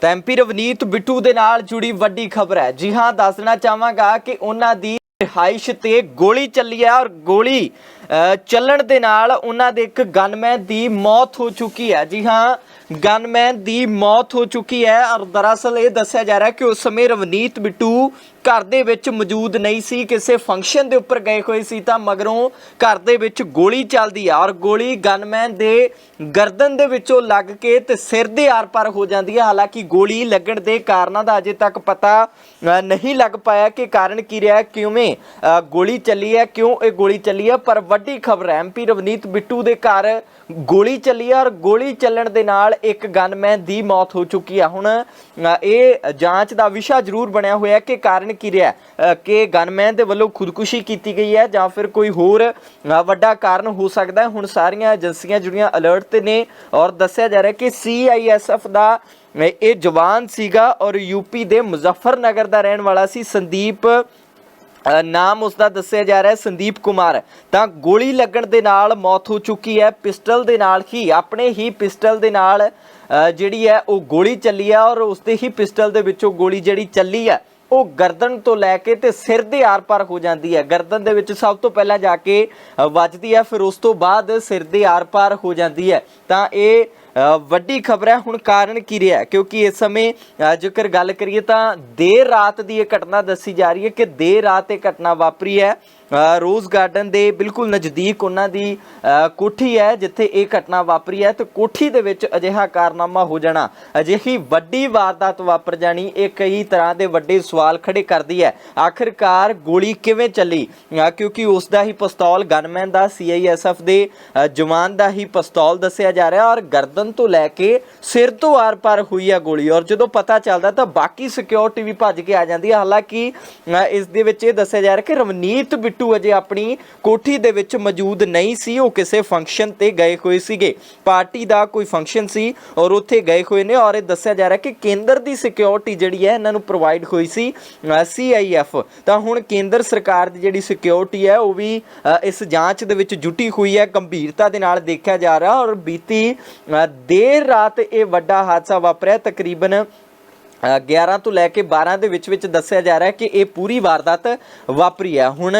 ਤਾਂ ਐਮਪੀ ਰਵਨੀਤ ਬਿੱਟੂ ਦੇ ਨਾਲ ਜੁੜੀ ਵੱਡੀ ਖਬਰ ਹੈ। ਜੀ ਹਾਂ, ਦੱਸਣਾ ਚਾਹਾਂਗਾ ਕਿ ਉਹਨਾਂ ਦੀ ਰਿਹਾਇਸ਼ ਤੇ ਗੋਲੀ ਚੱਲੀ ਹੈ ਔਰ ਗੋਲੀ ਚੱਲਣ ਦੇ ਨਾਲ ਉਹਨਾਂ ਦੇ ਇੱਕ ਗਨਮੈਨ ਦੀ ਮੌਤ ਹੋ ਚੁੱਕੀ ਹੈ। ਜੀ ਹਾਂ, ਗਨਮੈਨ ਦੀ ਮੌਤ ਹੋ ਚੁੱਕੀ ਹੈ ਔਰ ਦਰਅਸਲ ਇਹ ਦੱਸਿਆ ਜਾ ਰਿਹਾ ਕਿ ਉਸ ਸਮੇਂ ਰਵਨੀਤ ਬਿੱਟੂ ਘਰ ਦੇ ਵਿੱਚ ਮੌਜੂਦ ਨਹੀਂ ਸੀ, ਕਿਸੇ ਫੰਕਸ਼ਨ ਦੇ ਉੱਪਰ ਗਏ ਹੋਏ ਸੀ ਤਾਂ ਮਗਰੋਂ ਘਰ ਦੇ ਵਿੱਚ ਗੋਲੀ ਚੱਲਦੀ ਆ ਔਰ ਗੋਲੀ ਗਨਮੈਨ ਦੇ ਗਰਦਨ ਦੇ ਵਿੱਚੋਂ ਲੱਗ ਕੇ ਤੇ ਸਿਰ ਦੇ ਆਰ-ਪਾਰ ਹੋ ਜਾਂਦੀ ਹੈ। ਹਾਲਾਂਕਿ ਗੋਲੀ ਲੱਗਣ ਦੇ ਕਾਰਨਾਂ ਦਾ ਅਜੇ ਤੱਕ ਪਤਾ ਨਹੀਂ ਲੱਗ ਪਾਇਆ ਕਿ ਕਾਰਨ ਕੀ ਰਿਹਾ, ਕਿਵੇਂ ਅ, ਗੋਲੀ ਚੱਲੀ ਹੈ। ਕਿਉਂ ਇਹ ਗੋਲੀ ਚੱਲੀ ਹੈ? ਪਰ ਵੱਡੀ ਖਬਰ ਹੈ ਐਮਪੀ ਰਵਨੀਤ ਬਿੱਟੂ ਦੇ ਘਰ ਗੋਲੀ ਚੱਲੀ ਹੈ ਔਰ ਗੋਲੀ ਚੱਲਣ ਦੇ ਨਾਲ ਇੱਕ ਗਨਮੈਨ ਦੀ ਮੌਤ ਹੋ ਚੁੱਕੀ ਹੈ। ਹੁਣ ਇਹ ਜਾਂਚ ਦਾ ਵਿਸ਼ਾ ਜ਼ਰੂਰ ਬਣਿਆ ਹੋਇਆ ਕਿ ਕਾਰਨ ਕੀ ਰਿਹਾ ਕਿ ਗਨਮੈਨ ਦੇ ਵੱਲੋਂ ਖੁਦਕੁਸ਼ੀ ਕੀਤੀ ਗਈ ਹੈ ਜਾਂ ਫਿਰ ਕੋਈ ਹੋਰ ਵੱਡਾ ਕਾਰਨ ਹੋ ਸਕਦਾ ਹੈ। ਹੁਣ ਸਾਰੀਆਂ ਏਜੰਸੀਆਂ ਜਿਹੜੀਆਂ ਅਲਰਟ ਤੇ ਨੇ ਔਰ ਦੱਸਿਆ ਜਾ ਰਿਹਾ ਕਿ ਸੀਆਈਐਸਐਫ ਦਾ ਇਹ ਜਵਾਨ ਸੀਗਾ ਔਰ ਯੂਪੀ ਦੇ ਮੁਜ਼ੱਫਰਨਗਰ ਦਾ ਰਹਿਣ ਵਾਲਾ ਸੀ ਸੰਦੀਪ ਨਾਮ ਉਸ ਦਾ ਦੱਸਿਆ ਜਾ ਰਿਹਾ ਹੈ, ਸੰਦੀਪ ਕੁਮਾਰ। ਤਾਂ ਗੋਲੀ ਲੱਗਣ ਦੇ ਨਾਲ ਮੌਤ ਹੋ ਚੁੱਕੀ ਹੈ। ਪਿਸਟਲ ਦੇ ਨਾਲ ਹੀ, ਆਪਣੇ ਹੀ ਪਿਸਟਲ ਦੇ ਨਾਲ ਜਿਹੜੀ ਹੈ, ਉਹ ਗੋਲੀ ਚੱਲੀ ਹੈ ਔਰ ਉਸ ਦੇ ਹੀ ਪਿਸਟਲ ਦੇ ਵਿੱਚੋਂ ਗੋਲੀ ਜਿਹੜੀ ਚੱਲੀ ਹੈ, ਉਹ ਗਰਦਨ ਤੋਂ ਲੈ ਕੇ ਤੇ ਸਿਰ ਦੇ ਆਰ-ਪਾਰ ਹੋ ਜਾਂਦੀ ਹੈ। ਗਰਦਨ ਦੇ ਵਿੱਚ ਸਭ ਤੋਂ ਪਹਿਲਾਂ ਜਾ ਕੇ ਵੱਜਦੀ ਹੈ, ਫਿਰ ਉਸ ਤੋਂ ਬਾਅਦ ਸਿਰ ਦੇ ਆਰ-ਪਾਰ ਹੋ ਜਾਂਦੀ ਹੈ। ਤਾਂ ਇਹ ਵੱਡੀ ਖਬਰ ਹੈ, ਹੁਣ ਕਾਰਨ ਕੀ ਰਿਹਾ ਕਿਉਂਕਿ ਇਸ ਸਮੇਂ ਜੇਕਰ ਗੱਲ ਕਰੀਏ ਤਾਂ ਦੇਰ ਰਾਤ ਦੀ ਇਹ ਘਟਨਾ ਦੱਸੀ ਜਾ ਰਹੀ ਹੈ ਕਿ ਦੇਰ ਰਾਤ ਇਹ ਘਟਨਾ ਵਾਪਰੀ ਹੈ। ਰੋਜ਼ ਗਾਰਡਨ ਦੇ ਬਿਲਕੁਲ ਨਜ਼ਦੀਕ ਉਹਨਾਂ ਦੀ ਕੋਠੀ ਹੈ, ਜਿੱਥੇ ਇਹ ਘਟਨਾ ਵਾਪਰੀ ਹੈ ਤੇ ਕੋਠੀ ਦੇ ਵਿੱਚ ਅਜਿਹਾ ਕਾਰਨਾਮਾ ਹੋ ਜਾਣਾ, ਅਜਿਹੀ ਵੱਡੀ ਵਾਰਦਾਤ ਵਾਪਰ ਜਾਣੀ, ਇਹ ਕਈ ਤਰ੍ਹਾਂ ਦੇ ਵੱਡੇ ਸਵਾਲ ਖੜੇ ਕਰਦੀ ਹੈ। ਆਖਿਰਕਾਰ ਗੋਲੀ ਕਿਵੇਂ ਚੱਲੀ? ਕਿਉਂਕਿ ਉਸ ਦਾ ਹੀ ਪਿਸਤੌਲ ਗਨਮੈਨ ਦਾ ਸੀਆਈਐਸਐਫ ਦੇ ਜਵਾਨ ਦਾ ਹੀ ਪਿਸਤੌਲ ਦੱਸਿਆ ਜਾ ਰਿਹਾ ਔਰ ਗਰਦਨ ਤੋਂ ਲੈ ਕੇ ਸਿਰ ਤੋਂ ਆਰ-ਪਾਰ ਹੋਈ ਹੈ ਗੋਲੀ ਔਰ ਜਦੋਂ ਪਤਾ ਚੱਲਦਾ ਤਾਂ ਬਾਕੀ ਸਿਕਿਉਰਿਟੀ ਵੀ ਭੱਜ ਕੇ ਆ ਜਾਂਦੀ ਹੈ। ਹਾਲਾਂਕਿ ਇਸ ਦੇ ਵਿੱਚ ਇਹ ਦੱਸਿਆ ਜਾ ਰਿਹਾ ਕਿ ਰਵਨੀਤ ਬਿੱਟੂ ਅਜੇ ਆਪਣੀ ਕੋਠੀ ਦੇ ਵਿੱਚ ਮੌਜੂਦ ਨਹੀਂ ਸੀ, ਉਹ ਕਿਸੇ ਫੰਕਸ਼ਨ ਤੇ ਗਏ ਹੋਏ ਸੀਗੇ। ਪਾਰਟੀ ਦਾ ਕੋਈ ਫੰਕਸ਼ਨ ਸੀ ਔਰ ਉੱਥੇ ਗਏ ਹੋਏ ਨੇ ਔਰ ਇਹ ਦੱਸਿਆ ਜਾ ਰਿਹਾ ਕਿ ਕੇਂਦਰ ਦੀ ਸਿਕਿਉਰਿਟੀ ਜਿਹੜੀ ਹੈ ਇਹਨਾਂ ਨੂੰ ਪ੍ਰੋਵਾਈਡ ਹੋਈ ਸੀ ਸੀਆਈਐਫ ਤਾਂ ਹੁਣ ਕੇਂਦਰ ਸਰਕਾਰ ਦੀ ਜਿਹੜੀ ਸਿਕਿਉਰਿਟੀ ਹੈ, ਉਹ ਵੀ ਇਸ ਜਾਂਚ ਦੇ ਵਿੱਚ ਜੁਟੀ ਹੋਈ ਹੈ। ਗੰਭੀਰਤਾ ਦੇ ਨਾਲ ਦੇਖਿਆ ਜਾ ਰਿਹਾ ਔਰ ਬੀਤੀ ਦੇਰ ਰਾਤ ਇਹ ਵੱਡਾ ਹਾਦਸਾ ਵਾਪਰਿਆ। ਤਕਰੀਬਨ 11 ਤੋਂ ਲੈ ਕੇ 12 ਦੇ ਵਿੱਚ ਵਿੱਚ ਦੱਸਿਆ ਜਾ ਰਿਹਾ ਹੈ ਕਿ ਇਹ ਪੂਰੀ ਵਾਰਦਾਤ ਵਾਪਰੀ ਹੈ। ਹੁਣ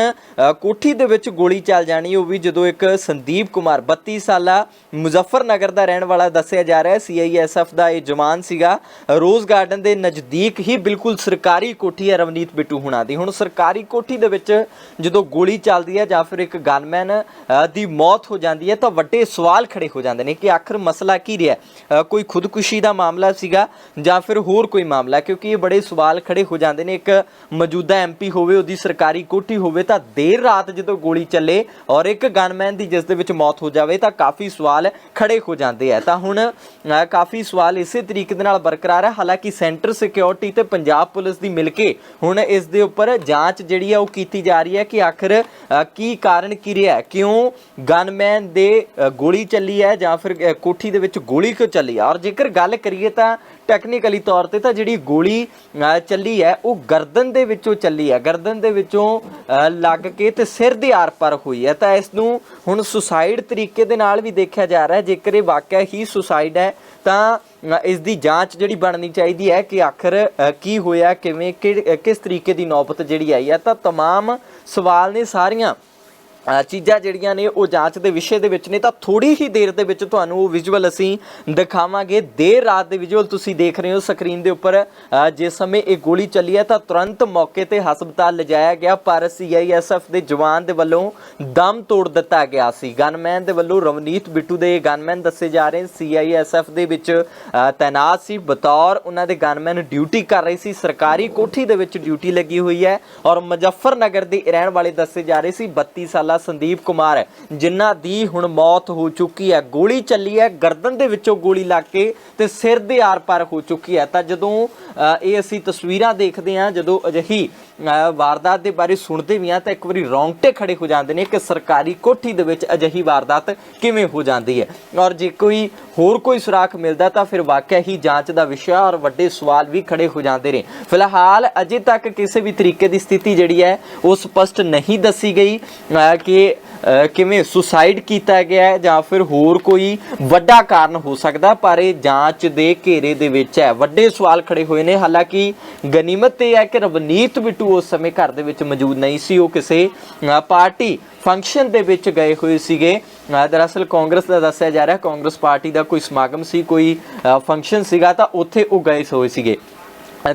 ਕੋਠੀ ਦੇ ਵਿੱਚ ਗੋਲੀ ਚੱਲ ਜਾਣੀ, ਉਹ ਵੀ ਜਦੋਂ ਇੱਕ ਸੰਦੀਪ ਕੁਮਾਰ 32 ਸਾਲਾ ਮੁਜ਼ੱਫਰਨਗਰ ਦਾ ਰਹਿਣ ਵਾਲਾ ਦੱਸਿਆ ਜਾ ਰਿਹਾ ਹੈ। ਸੀਆਈਐਸਐਫ ਦਾ ਇਹ ਜਵਾਨ ਸੀਗਾ। ਰੋਜ਼ ਗਾਰਡਨ ਦੇ ਨਜ਼ਦੀਕ ਹੀ ਬਿਲਕੁਲ ਸਰਕਾਰੀ ਕੋਠੀ ਹੈ ਰਵਨੀਤ ਬਿੱਟੂ ਹੁਣਾਂ ਦੀ। ਹੁਣ ਸਰਕਾਰੀ ਕੋਠੀ ਦੇ ਵਿੱਚ ਜਦੋਂ ਗੋਲੀ ਚੱਲਦੀ ਹੈ ਜਾਂ ਫਿਰ ਇੱਕ ਗਨਮੈਨ ਦੀ ਮੌਤ ਹੋ ਜਾਂਦੀ ਹੈ ਤਾਂ ਵੱਡੇ ਸਵਾਲ ਖੜੇ ਹੋ ਜਾਂਦੇ ਨੇ ਕਿ ਆਖਰ ਮਸਲਾ ਕੀ ਰਿਹਾ ਕੋਈ ਖੁਦਕੁਸ਼ੀ ਦਾ ਮਾਮਲਾ ਸੀਗਾ ਜਾਂ ਫਿਰ ਹੋਰ ਕੋਈ ਮਾਮਲਾ ਕਿਉਂਕਿ ਇਹ ਬੜੇ ਸਵਾਲ ਖੜੇ ਹੋ ਜਾਂਦੇ ਨੇ। ਇੱਕ ਮੌਜੂਦਾ ਐਮਪੀ ਹੋਵੇ, ਉਹਦੀ ਸਰਕਾਰੀ ਕੋਠੀ ਹੋਵੇ, ਤਾਂ ਦੇਰ ਰਾਤ ਜਦੋਂ ਗੋਲੀ ਚੱਲੇ ਔਰ ਇੱਕ ਗਨਮੈਨ ਦੀ ਜਿਸ ਦੇ ਵਿੱਚ ਮੌਤ ਹੋ ਜਾਵੇ, ਤਾਂ ਕਾਫੀ ਸਵਾਲ ਖੜੇ ਹੋ ਜਾਂਦੇ ਆ। ਤਾਂ ਹੁਣ ਕਾਫੀ ਸਵਾਲ ਇਸੇ ਤਰੀਕੇ ਦੇ ਨਾਲ ਬਰਕਰਾਰ ਹੈ। ਹਾਲਾਂਕਿ ਸੈਂਟਰ ਸਿਕਿਉਰਿਟੀ ਤੇ ਪੰਜਾਬ ਪੁਲਿਸ ਦੀ ਮਿਲ ਕੇ ਹੁਣ ਇਸ ਦੇ ਉੱਪਰ ਜਾਂਚ ਜਿਹੜੀ ਹੈ ਉਹ ਕੀਤੀ ਜਾ ਰਹੀ ਹੈ ਕਿ ਆਖਰ ਕੀ ਕਾਰਨ ਕੀ ਰਿਹਾ ਕਿਉਂ ਗਨਮੈਨ ਦੇ ਗੋਲੀ ਚੱਲੀ ਹੈ ਜਾਂ ਫਿਰ ਕੋਠੀ ਦੇ ਵਿੱਚ ਗੋਲੀ ਕਿਉਂ ਚੱਲੀ ਹੈ? ਔਰ ਜੇਕਰ ਗੱਲ ਕਰੀਏ ਤਾਂ ਟੈਕਨੀਕਲੀ ਤੌਰ ਤੇ ਤਾਂ ਜਿਹੜੀ ਗੋਲੀ ਅ, ਚੱਲੀ ਹੈ ਉਹ ਗਰਦਨ ਦੇ ਵਿੱਚੋਂ ਚੱਲੀ ਹੈ ਗਰਦਨ ਦੇ ਵਿੱਚੋਂ ਅ, ਲੱਗ ਕੇ ਤੇ ਸਿਰ ਦੇ ਆਰ-ਪਾਰ ਹੋਈ ਹੈ ਤਾਂ ਇਸ ਨੂੰ ਹੁਣ ਸੁਸਾਈਡ ਤਰੀਕੇ ਦੇ ਨਾਲ ਵੀ ਦੇਖਿਆ ਜਾ ਰਿਹਾ ਹੈ ਜੇਕਰ ਇਹ ਵਾਕਿਆ ਹੀ ਸੁਸਾਈਡ ਹੈ ਤਾਂ ਅ, ਇਸ ਦੀ ਜਾਂਚ ਜਿਹੜੀ ਬਣਨੀ ਚਾਹੀਦੀ ਹੈ ਕਿ ਆਖਰ ਅ, ਕੀ ਹੋਇਆ ਕਿਵੇਂ ਕਿ- ਅ, ਕਿਸ ਤਰੀਕੇ ਦੀ ਨੌਬਤ ਜਿਹੜੀ ਆਈ ਹੈ ਤਾਂ तमाम ਸਵਾਲ ਨੇ ਸਾਰੀਆਂ ਅ, ਚੀਜ਼ਾਂ ਜਿਹੜੀਆਂ ਨੇ ਉਹ ਜਾਂਚ ਦੇ ਵਿਸ਼ੇ ਦੇ ਵਿੱਚ ਨੇ ਤਾਂ ਥੋੜੀ ਹੀ ਦੇਰ ਦੇ ਵਿੱਚ ਤੁਹਾਨੂੰ ਉਹ ਵਿਜ਼ੂਅਲ ਅਸੀਂ ਦਿਖਾਵਾਂਗੇ। ਦੇਰ ਰਾਤ ਦੇ ਵਿਜ਼ੂਅਲ ਤੁਸੀਂ ਦੇਖ ਰਹੇ ਹੋ ਸਕਰੀਨ ਦੇ ਉੱਪਰ। ਜਿਸ ਸਮੇਂ ਇਹ ਗੋਲੀ ਚੱਲੀ ਹੈ ਤਾਂ ਤੁਰੰਤ ਮੌਕੇ ਤੇ ਹਸਪਤਾਲ ਲਿਜਾਇਆ ਗਿਆ, ਪਰ ਸੀਆਈਐਸਐਫ ਦੇ ਜਵਾਨ ਦੇ ਵੱਲੋਂ ਦਮ ਤੋੜ ਦਿੱਤਾ ਗਿਆ ਸੀ। ਗਨਮੈਨ ਦੇ ਵੱਲੋਂ ਰਵਨੀਤ ਬਿੱਟੂ ਦੇ ਗਨਮੈਨ ਦੱਸੇ ਜਾ ਰਹੇ ਸੀਆਈਐਸਐਫ ਦੇ ਵਿੱਚ ਤਾਇਨਾਤ ਸੀ। ਬਤੌਰ ਉਹਨਾਂ ਦੇ ਗਨਮੈਨ ਡਿਊਟੀ ਕਰ ਰਹੇ ਸੀ। ਸਰਕਾਰੀ ਕੋਠੀ ਦੇ ਵਿੱਚ ਡਿਊਟੀ ਲੱਗੀ ਹੋਈ ਹੈ ਔਰ ਮੁਜ਼ੱਫਰਨਗਰ ਦੇ ਰਹਿਣ ਵਾਲੇ ਦੱਸੇ ਜਾ ਰਹੇ ਸੀ। 32 ਸਾਲ ਸੰਦੀਪ ਕੁਮਾਰ ਜਿਨ੍ਹਾਂ ਦੀ ਹੁਣ ਮੌਤ ਹੋ ਚੁੱਕੀ ਹੈ। ਗੋਲੀ ਚੱਲੀ ਹੈ ਗਰਦਨ ਦੇ ਵਿੱਚੋਂ ਗੋਲੀ ਲੱਗ ਕੇ ਤੇ ਸਿਰ ਦੇ ਆਰ-ਪਾਰ ਹੋ ਚੁੱਕੀ ਹੈ। ਤਾਂ ਜਦੋਂ ਅ, ਇਹ ਅਸੀਂ ਤਸਵੀਰਾਂ ਦੇਖਦੇ ਹਾਂ ਜਦੋਂ ਅਜਿਹੀ ਵਾਰਦਾਤ ਦੇ ਬਾਰੇ ਸੁਣਦੇ ਵੀ ਹਾਂ ਤਾਂ ਇੱਕ ਵਾਰੀ ਰੌਂਗਟੇ ਖੜੇ ਹੋ ਜਾਂਦੇ ਨੇ ਕਿ ਸਰਕਾਰੀ ਕੋਠੀ ਦੇ ਵਿੱਚ ਅਜਿਹੀ ਵਾਰਦਾਤ ਕਿਵੇਂ ਹੋ ਜਾਂਦੀ ਹੈ। ਔਰ ਜੇ ਕੋਈ ਹੋਰ ਕੋਈ ਸੁਰਾਖ ਮਿਲਦਾ ਤਾਂ ਫਿਰ ਵਾਕਿਆ ਹੀ ਜਾਂਚ ਦਾ ਵਿਸ਼ਾ ਔਰ ਵੱਡੇ ਸਵਾਲ ਵੀ ਖੜੇ ਹੋ ਜਾਂਦੇ ਨੇ। ਫਿਲਹਾਲ ਅਜੇ ਤੱਕ ਕਿਸੇ ਵੀ ਤਰੀਕੇ ਦੀ ਸਥਿਤੀ ਜਿਹੜੀ ਹੈ, ਉਹ ਸਪਸ਼ਟ ਨਹੀਂ ਦੱਸੀ ਗਈ ਕਿ ਕਿਵੇਂ ਸੁਸਾਈਡ ਕੀਤਾ ਗਿਆ ਹੈ ਜਾਂ ਫਿਰ ਹੋਰ ਕੋਈ ਵੱਡਾ ਕਾਰਨ ਹੋ ਸਕਦਾ, ਪਰ ਇਹ ਜਾਂਚ ਦੇ ਘੇਰੇ ਦੇ ਵਿੱਚ ਹੈ। ਵੱਡੇ ਸਵਾਲ ਖੜੇ ਹੋਏ ਨੇ। ਹਾਲਾਂਕਿ ਗਨੀਮਤ ਇਹ ਹੈ ਕਿ ਰਵਨੀਤ ਬਿੱਟੂ ਉਸ ਸਮੇਂ ਘਰ ਦੇ ਵਿੱਚ ਮੌਜੂਦ ਨਹੀਂ ਸੀ। ਉਹ ਕਿਸੇ ਪਾਰਟੀ ਫੰਕਸ਼ਨ ਦੇ ਵਿੱਚ ਗਏ ਹੋਏ ਸੀਗੇ। ਦਰਅਸਲ ਕਾਂਗਰਸ ਦਾ ਦੱਸਿਆ ਜਾ ਰਿਹਾ, ਕਾਂਗਰਸ ਪਾਰਟੀ ਦਾ ਕੋਈ ਸਮਾਗਮ ਸੀ, ਕੋਈ ਫੰਕਸ਼ਨ ਸੀਗਾ, ਤਾਂ ਉੱਥੇ ਉਹ ਗਏ ਹੋਏ ਸੀਗੇ।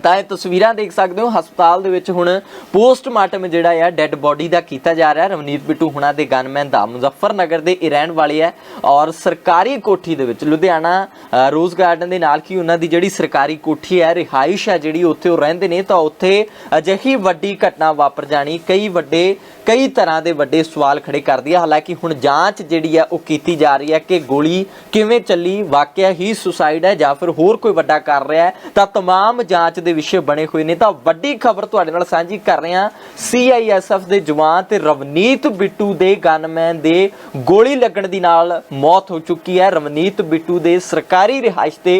ਤਾਂ ਇਹ ਤਸਵੀਰਾਂ ਦੇਖ ਸਕਦੇ ਹੋ, ਹਸਪਤਾਲ ਦੇ ਵਿੱਚ ਹੁਣ ਪੋਸਟਮਾਰਟਮ ਜਿਹੜਾ ਆ, ਡੈੱਡ ਬੋਡੀ ਦਾ ਕੀਤਾ ਜਾ ਰਿਹਾ। ਰਵਨੀਤ ਬਿੱਟੂ ਹੁਣਾਂ ਦੇ ਗਨਮੈਨ ਦਾ। ਮੁਜ਼ੱਫਰਨਗਰ ਦੇ ਇਹ ਰਹਿਣ ਵਾਲੇ ਹੈ ਔਰ ਸਰਕਾਰੀ ਕੋਠੀ ਦੇ ਵਿੱਚ। ਲੁਧਿਆਣਾ ਰੋਜ਼ ਗਾਰਡਨ ਦੇ ਨਾਲ ਕੀ ਉਹਨਾਂ ਦੀ ਜਿਹੜੀ ਸਰਕਾਰੀ ਕੋਠੀ ਹੈ ਰਿਹਾਇਸ਼ ਹੈ ਜਿਹੜੀ ਉੱਥੇ ਉਹ ਰਹਿੰਦੇ ਨੇ, ਤਾਂ ਉੱਥੇ ਅਜਿਹੀ ਵੱਡੀ ਘਟਨਾ ਵਾਪਰ ਜਾਣੀ। ਕਈ ਵੱਡੇ ਕਈ ਤਰ੍ਹਾਂ ਦੇ ਵੱਡੇ ਸਵਾਲ ਖੜੇ ਕਰਦੀ ਹੈ ਹਾਲਾਂਕਿ ਹੁਣ ਜਾਂਚ ਜਿਹੜੀ ਹੈ ਉਹ ਕੀਤੀ ਜਾ ਰਹੀ ਹੈ ਕਿ ਗੋਲੀ ਕਿਵੇਂ ਚੱਲੀ ਵਾਕਿਆ ਹੀ ਸੁਸਾਈਡ ਹੈ ਜਾਂ ਫਿਰ ਹੋਰ ਕੋਈ ਵੱਡਾ ਕਰ ਰਿਹਾ ਹੈ ਤਾਂ तमाम ਜਾਂਚ ਦੇ ਵਿਸ਼ੇ ਬਣੇ ਹੋਏ ਨੇ ਤਾਂ ਵੱਡੀ ਖਬਰ ਤੁਹਾਡੇ ਨਾਲ ਸਾਂਝੀ ਕਰ ਰਹੇ ਹਾਂ ਸੀਆਈਐਸਐਫ ਦੇ ਜਵਾਨ ਤੇ ਰਵਨੀਤ ਬਿੱਟੂ ਦੇ ਗਨਮੈਨ ਦੇ ਗੋਲੀ ਲੱਗਣ ਦੀ ਨਾਲ ਮੌਤ ਹੋ ਚੁੱਕੀ ਹੈ ਰਵਨੀਤ ਬਿੱਟੂ ਦੇ ਸਰਕਾਰੀ ਰਿਹਾਇਸ਼ ਤੇ